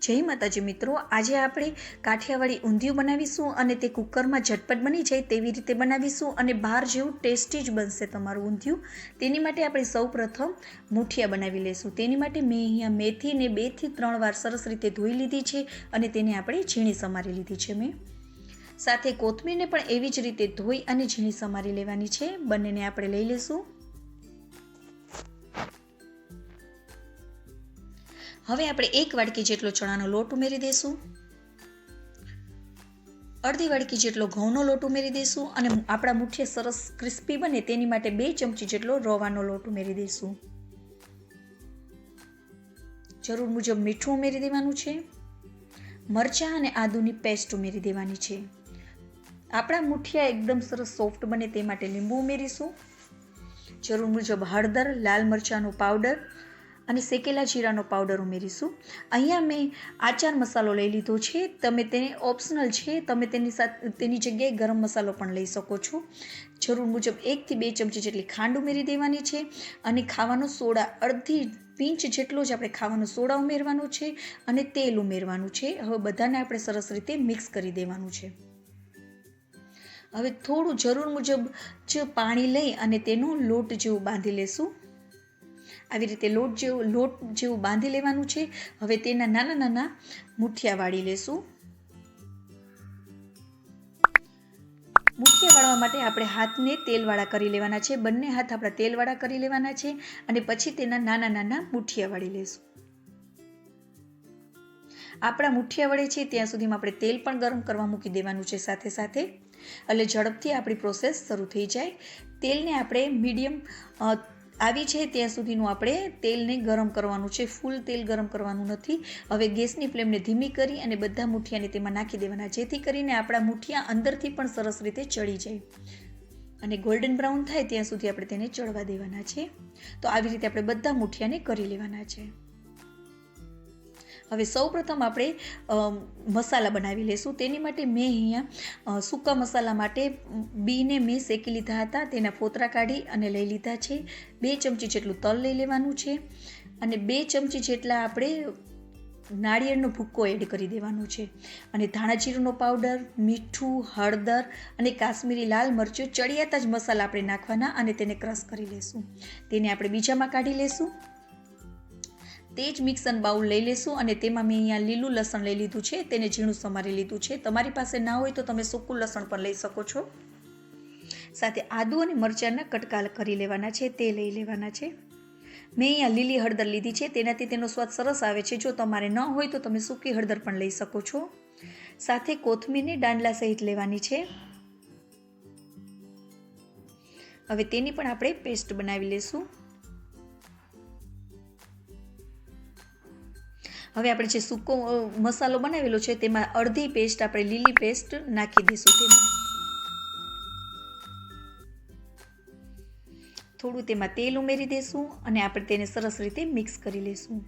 જય માતાજી મિત્રો, આજે આપણે કાઠિયાવાડી ઊંધિયું બનાવીશું અને તે કુકરમાં ઝટપટ બની જાય તેવી રીતે બનાવીશું અને બહાર જેવું ટેસ્ટી જ બનશે તમારું ઊંધિયું. તેની માટે આપણે સૌ પ્રથમ મુઠિયા બનાવી લઈશું તેની માટે મેં અહીંયા મેથીને બેથી ત્રણ વાર સરસ રીતે ધોઈ લીધી છે અને તેને આપણે ઝીણી સમારી લીધી છે મેં. સાથે કોથમીરને પણ એવી જ રીતે ધોઈ અને ઝીણી સમારી લેવાની છે. બંનેને આપણે લઈ લઈશું હવે આપણે એક વાડકી જેટલો ચણાનો લોટ ઉમેરી દઈશું અડધી વાડકી જેટલો ઘઉંનો લોટ ઉમેરી દઈશું અને આપણા મુઠિયા સરસ ક્રિસ્પી બને તેની માટે બે ચમચી જેટલો રવાનો લોટ ઉમેરી દઈશું જરૂર મુજબ મીઠું ઉમેરી દેવાનું છે. મરચાં અને આદુની પેસ્ટ ઉમેરી દેવાની છે. આપણા મુઠિયા એકદમ સરસ સોફ્ટ બને તે માટે લીંબુ ઉમેરીશું. જરૂર મુજબ હળદર, લાલ મરચાંનો પાવડર અને શેકેલા જીરાનો પાવડર ઉમેરીશું. અહીંયા મેં આચાર મસાલો લઈ લીધો છે. તમે તેને ઓપ્શનલ છે. તમે તેની સાથે તેની જગ્યાએ ગરમ મસાલો પણ લઈ શકો છો. જરૂર મુજબ એકથી બે ચમચી જેટલી ખાંડ ઉમેરી દેવાની છે અને ખાવાનો સોડા અડધી પિંચ જેટલો જ આપણે ખાવાનો સોડા ઉમેરવાનો છે અને તેલ ઉમેરવાનું છે. હવે બધાને આપણે સરસ રીતે મિક્સ કરી દેવાનું છે. હવે થોડું જરૂર મુજબ જ પાણી લઈ અને તેનો લોટ જેવું બાંધી લેશું. આવી રીતે લોટ જેવું લોટ જેવું બાંધી લેવાનું છે. હવે તેના નાના નાના મુઠિયા વાળી લેશું. મુઠિયા વાળવા માટે આપણે હાથને તેલવાળા કરી લેવાના છે. બંને હાથ આપણા તેલવાળા કરી લેવાના છે અને પછી તેના નાના નાના મુઠિયા વાળી લેશું. આપણા મુઠિયા વળે છે ત્યાં સુધીમાં આપણે તેલ પણ ગરમ કરવા મૂકી દેવાનું છે સાથે સાથે. એટલે ઝડપથી આપણી પ્રોસેસ શરૂ થઈ જાય. તેલને આપણે મીડિયમ આવી છે, ત્યાં સુધીનું આપણે તેલને ગરમ કરવાનું છે. ફૂલ તેલ ગરમ કરવાનું નથી. હવે ગેસની ફ્લેમને ધીમી કરી અને બધા મુઠિયાને તેમાં નાખી દેવાના, જેથી કરીને આપણા મુઠિયા અંદરથી પણ સરસ રીતે ચડી જાય. અને ગોલ્ડન બ્રાઉન થાય, ત્યાં સુધી આપણે તેને ચડવા દેવાના છે. તો આવી રીતે આપણે બધા મુઠિયાને કરી લેવાના છે. હવે સૌ પ્રથમ આપણે મસાલા બનાવી લઈશું તેની માટે મેં અહીંયા સૂકા મસાલા માટે બીને મેં શેકી લીધા હતા. તેના ફોતરા કાઢી અને લઈ લીધા છે. બે ચમચી જેટલું તલ લઈ લેવાનું છે અને બે ચમચી જેટલા આપણે નાળિયેરનો ભૂક્કો એડ કરી દેવાનો છે. અને ધાણા જીરુંનો પાવડર, મીઠું, હળદર અને કાશ્મીરી લાલ મરચું ચડિયાતા જ મસાલા આપણે નાખવાના અને તેને ક્રશ કરી લેશું. તેને આપણે બીજામાં કાઢી લેશું. તે જ મિક્સર બાઉલ લઈ લેશું અને તેમાં મેં અહીંયા લીલું લસણ લઈ લીધું છે. તેને ઝીણું સમારી લીધું છે. તમારી પાસે ના હોય તો તમે સૂકું લસણ પણ લઈ શકો છો. સાથે આદુ અને મરચાંના કટકા કરી લેવાના છે. તે લઈ લેવાના છે. મેં અહીંયા લીલી હળદર લીધી છે. તેનાથી તેનો સ્વાદ સરસ આવે છે. જો તમારે ન હોય તો તમે સૂકી હળદર પણ લઈ શકો છો. સાથે કોથમીરને ડાંડલા સહિત લેવાની છે. હવે તેની પણ આપણે પેસ્ટ બનાવી લેશું. હવે આપણે જે સૂકો મસાલો બનાવેલો છે તેમાં અડધી પેસ્ટ આપણે લીલી પેસ્ટ નાખી દઈશું તેમાં. થોડું તેમાં તેલ ઉમેરી દઈશું અને આપણે તેને સરસ રીતે મિક્સ કરી લઈશું.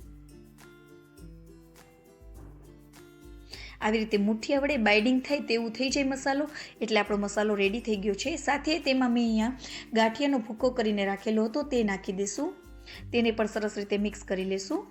આવી રીતે મુઠ્ઠિયા વડે બાઇડિંગ થાય તેવું થઈ જાય મસાલો, એટલે આપણો મસાલો રેડી થઈ ગયો છે. સાથે તેમાં મેં અહીંયા ગાંઠિયાનો ભૂકો કરીને રાખેલો હતો તે નાખી દઈશું. તેને પણ સરસ રીતે મિક્સ કરી લઈશું.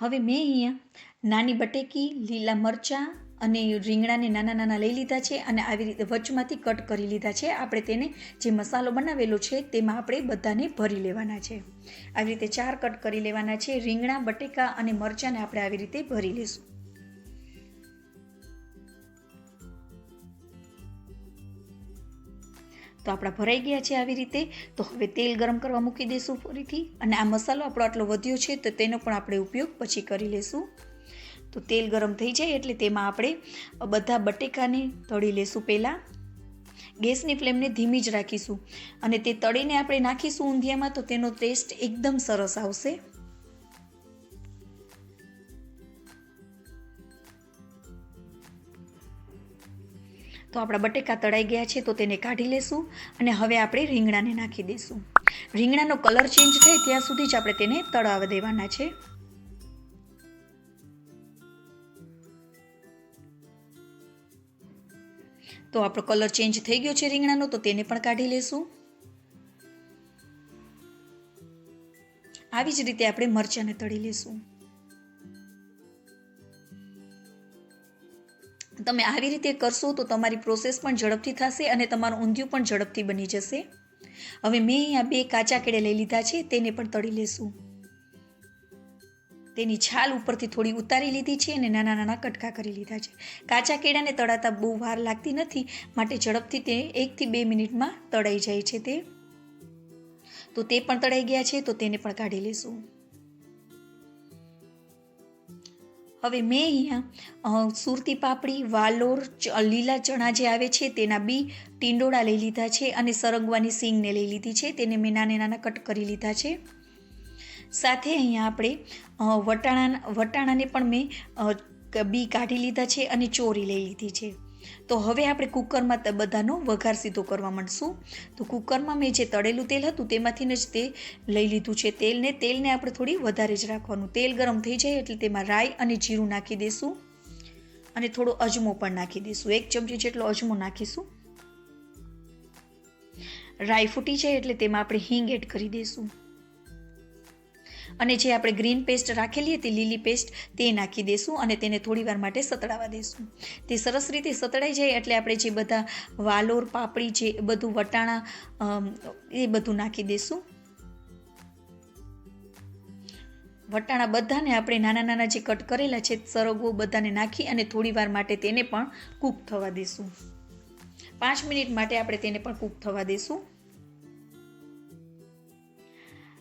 હવે મેં અહીંયા નાની બટેકી, લીલા મરચાં અને રીંગણાને નાના નાના લઈ લીધા છે અને આવી રીતે વચમાંથી કટ કરી લીધા છે. આપણે તેને જે મસાલો બનાવેલો છે તેમાં આપણે બધાને ભરી લેવાના છે. આવી રીતે ચાર કટ કરી લેવાના છે. રીંગણા, બટેકા અને મરચાંને આપણે આવી રીતે ભરી લઈશું તો આપણા ભરાઈ ગયા છે આવી રીતે. તો હવે તેલ ગરમ કરવા મૂકી દઈશું ફરીથી. અને આ મસાલો આપણો આટલો વધ્યો છે, તો તેનો પણ આપણે ઉપયોગ પછી કરી લઈશું તો તેલ ગરમ થઈ જાય એટલે તેમાં આપણે બધા બટેકાને તળી લેશું પહેલાં. ગેસની ફ્લેમને ધીમી જ રાખીશું. અને તે તળીને આપણે નાખીશું ઊંધિયામાં તો તેનો ટેસ્ટ એકદમ સરસ આવશે. તો આપણા બટેકા તળાઈ ગયા છે, તો તેને કાઢી લેશું અને હવે આપણે રીંગણાને નાખી દઈશું રીંગણાનો કલર ચેન્જ થાય ત્યાં સુધી જ આપણે તેને તળાવવા દેવાના છે. તો આપણો કલર ચેન્જ થઈ ગયો છે રીંગણાનો, તો તેને પણ કાઢી લેશું. આવી જ રીતે આપણે મરચાંને તળી લેશું. તમે આવી રીતે કરશો તો તમારી પ્રોસેસ પણ ઝડપથી થશે અને તમારું ઊંધિયું પણ ઝડપથી બની જશે. હવે મેં અહીંયા બે કાચા કેળે લઈ લીધા છે, તેને પણ તળી લેશું. તેની છાલ ઉપરથી થોડી ઉતારી લીધી છે અને નાના નાના કટકા કરી લીધા છે. કાચા કેળાને તળાતા બહુ વાર લાગતી નથી, માટે ઝડપથી તે એકથી બે મિનિટમાં તળાઈ જાય છે તે. તો તે પણ તળાઈ ગયા છે, તો તેને પણ કાઢી લેશું. હવે મેં અહીંયા સુરતી પાપડી, વાલોર લીલા ચણા જે આવે છે, તેના બી ટીંડોળા લઈ લીધા છે અને સરગવાની સિંગને લઈ લીધી છે. તેને મેં નાના નાના કટ કરી લીધા છે. સાથે અહીંયા આપણે વટાણા, વટાણાને પણ મેં બી કાઢી લીધા છે અને ચોરી લઈ લીધી છે. તો હવે આપણે કુકરમાં બધાનો વઘાર સીધો કરવા માંડશું. તો કુકરમાં મેં જે તળેલું તેલ હતું તેમાંથી જ તે લઈ લીધું છે. તેલને તેલને આપણે થોડી વધારે જ રાખવાનું. તેલ ગરમ થઈ જાય એટલે તેમાં રાઈ અને જીરું નાખી દઈશું અને થોડો અજમો પણ નાખી દઈશું એક ચમચી જેટલો અજમો નાખીશું. રાઈ ફૂટી જાય એટલે તેમાં આપણે હિંગ એડ કરી દઈશું અને જે આપણે ગ્રીન પેસ્ટ રાખેલી હતી, લીલી પેસ્ટ, તે નાખી દઈશું અને તેને થોડીવાર માટે સતડાવા દઈશું તે સરસ રીતે સતડાઈ જાય એટલે આપણે જે બધા વાલોર, પાપડી, જે બધું વટાણા એ બધું નાખી દઈશું વટાણા બધાને આપણે નાના નાના જે કટ કરેલા છે, સરગવો બધાને નાખી અને થોડીવાર માટે તેને પણ કૂક થવા દઈશું પાંચ મિનિટ માટે આપણે તેને પણ કૂક થવા દઈશું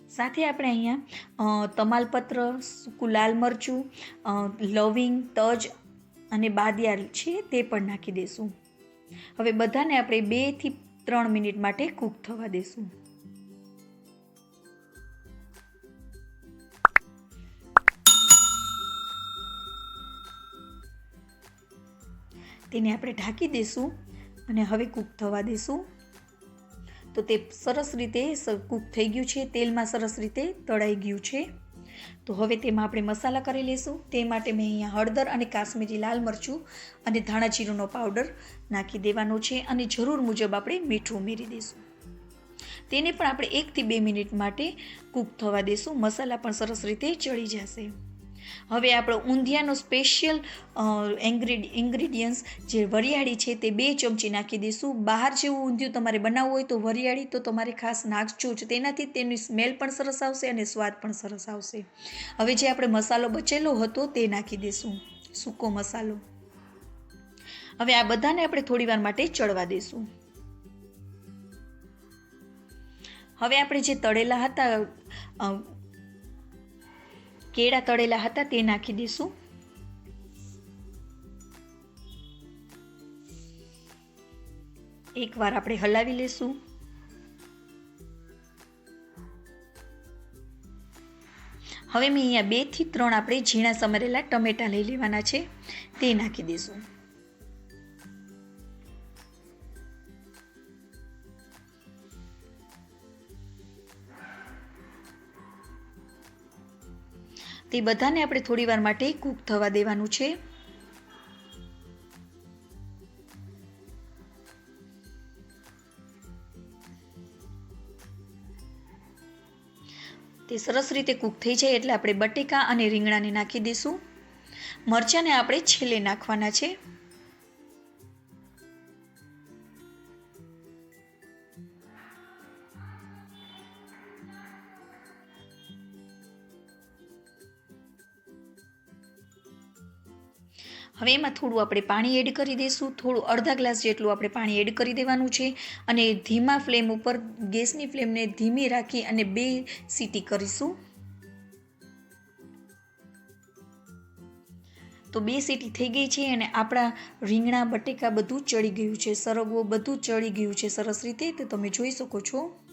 સાથે આપણે અહીંયા તમાલપત્ર લાલ મરચું લવિંગ, તજ અને બાદિયાર છે તે પણ નાખી દઈશું હવે બધાને આપણે બેથી ત્રણ મિનિટ માટે કૂક થવા દઈશું તેને આપણે ઢાંકી દઈશું અને હવે કૂક થવા દઈશું તો તે સરસ રીતે કૂક થઈ ગયું છે, તેલમાં સરસ રીતે તળાઈ ગયું છે. તો હવે તેમાં આપણે મસાલા કરી લઈશું તે માટે મેં અહીંયા હળદર અને કાશ્મીરી લાલ મરચું અને ધાણા જીરુંનો પાવડર નાખી દેવાનો છે અને જરૂર મુજબ આપણે મીઠું ઉમેરી દઈશું તેને પણ આપણે એકથી બે મિનિટ માટે કૂક થવા દઈશું મસાલા પણ સરસ રીતે ચડી જશે. હવે આપણો ઊંધિયાનો સ્પેશિયલ ઇન્ગ્રીડિયન્ટ્સ જે વરિયાળી છે તે બે ચમચી નાખી દઈશું. બહાર જેવું ઊંધિયું તમારે બનાવવું હોય તો વરિયાળી તો તમારે ખાસ નાખજો જ. તેનાથી તેની સ્મેલ પણ સરસ આવશે અને સ્વાદ પણ સરસ આવશે. હવે જે આપણે મસાલો બચેલો હતો તે નાખી દઈશું. સૂકો મસાલો. હવે આ બધાને આપણે થોડી વાર માટે ચડવા દઈશું. હવે આપણે જે તળેલા હતા કેળા તળેલા હતા તે નાખી દઈશું. એકવાર આપણે હલાવી લેશું. હવે મેં અહીંયા બેથી ત્રણ આપણે ઝીણા સમરેલા ટમેટા લઈ લેવાના છે, તે નાખી દઈશું. તે બધાને આપણે થોડી વાર માટે કૂક થવા દેવાનું છે. તે સરસ રીતે કૂક થઈ જાય એટલે આપણે બટેકા અને રીંગણાને નાખી દઈશું. મરચાંને આપણે છેલ્લે નાખવાના છે. હવે એમાં થોડું આપણે પાણી એડ કરી દઈશું. થોડું અડધા ગ્લાસ જેટલું આપણે પાણી એડ કરી દેવાનું છે અને ધીમા ફ્લેમ ઉપર ગેસની ફ્લેમને ધીમી રાખી અને બે સીટી કરીશું. તો બે સીટી થઈ ગઈ છે અને આપણા રીંગણા, બટેકા બધું ચડી ગયું છે. સરગવો બધું ચડી ગયું છે સરસ રીતે. તો તમે જોઈ શકો છો.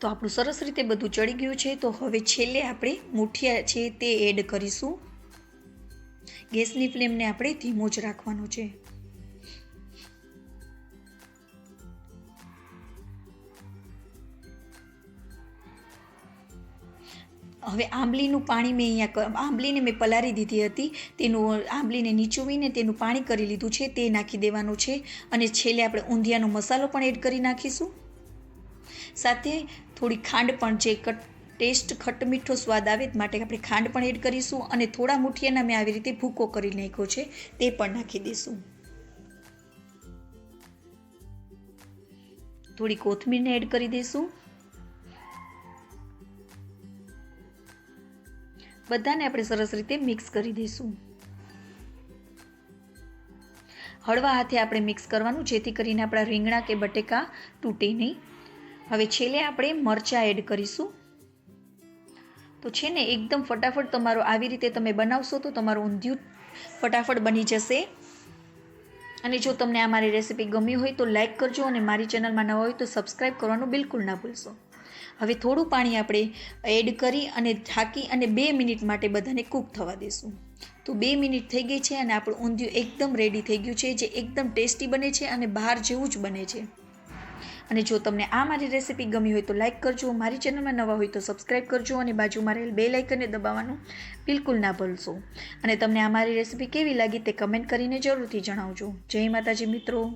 તો આપણું સરસ રીતે બધું ચડી ગયું છે. તો હવે છેલ્લે આપણે મૂઠિયા છે તે એડ કરીશું. ગેસની ફ્લેમને આપણે ધીમો જ રાખવાનો છે. હવે આંબલીનું પાણી મેં અહીંયા આંબલીને મેં પલારી દીધી હતી. તેનું આંબલીને નીચોવીને તેનું પાણી કરી લીધું છે. તે નાખી દેવાનું છે. અને છેલ્લે આપણે ઊંધિયાનો મસાલો પણ એડ કરી નાખીશું. સાથે થોડી ખાંડ પણ જે ટેસ્ટ ખટ મીઠો સ્વાદ આવે માટે આપણે ખાંડ પણ એડ કરીશું અને થોડા મુઠિયાના મેં આવી રીતે ભૂકો કરી નાખ્યો છે, તે પણ નાખી દઈશું. થોડી કોથમીરને એડ કરી દઈશું. બધાને આપણે સરસ રીતે મિક્સ કરી દઈશું. હળવા હાથે આપણે મિક્સ કરવાનું, જેથી કરીને આપણા રીંગણા કે બટેકા તૂટે નહીં. હવે છેલ્લે આપણે મરચાં એડ કરીશું. તો છે ને, એકદમ ફટાફટ તમારો આવી રીતે તમે બનાવશો તો તમારું ઊંધિયું ફટાફટ બની જશે. અને જો તમને આ મારી રેસીપી ગમી હોય તો લાઈક કરજો અને મારી ચેનલમાં નવા હોય તો સબસ્ક્રાઈબ કરવાનું બિલકુલ ના ભૂલશો. હવે થોડું પાણી આપણે એડ કરી અને ઢાંકી અને બે મિનિટ માટે બધાને કૂક થવા દઈશું તો બે મિનિટ થઈ ગઈ છે અને આપણું ઊંધિયું એકદમ રેડી થઈ ગયું છે, જે એકદમ ટેસ્ટી બને છે અને બહાર જેવું જ બને છે. અને જો તમને આ મારી રેસીપી ગમી હોય તો લાઇક કરજો, મારી ચેનલમાં નવા હોય તો સબસ્ક્રાઈબ કરજો અને બાજુમાં રહેલ બે લાઇકને દબાવવાનું બિલકુલ ના ભૂલશો. અને તમને આ મારી રેસીપી કેવી લાગી તે કમેન્ટ કરીને જરૂરથી જણાવજો. જય માતાજી મિત્રો.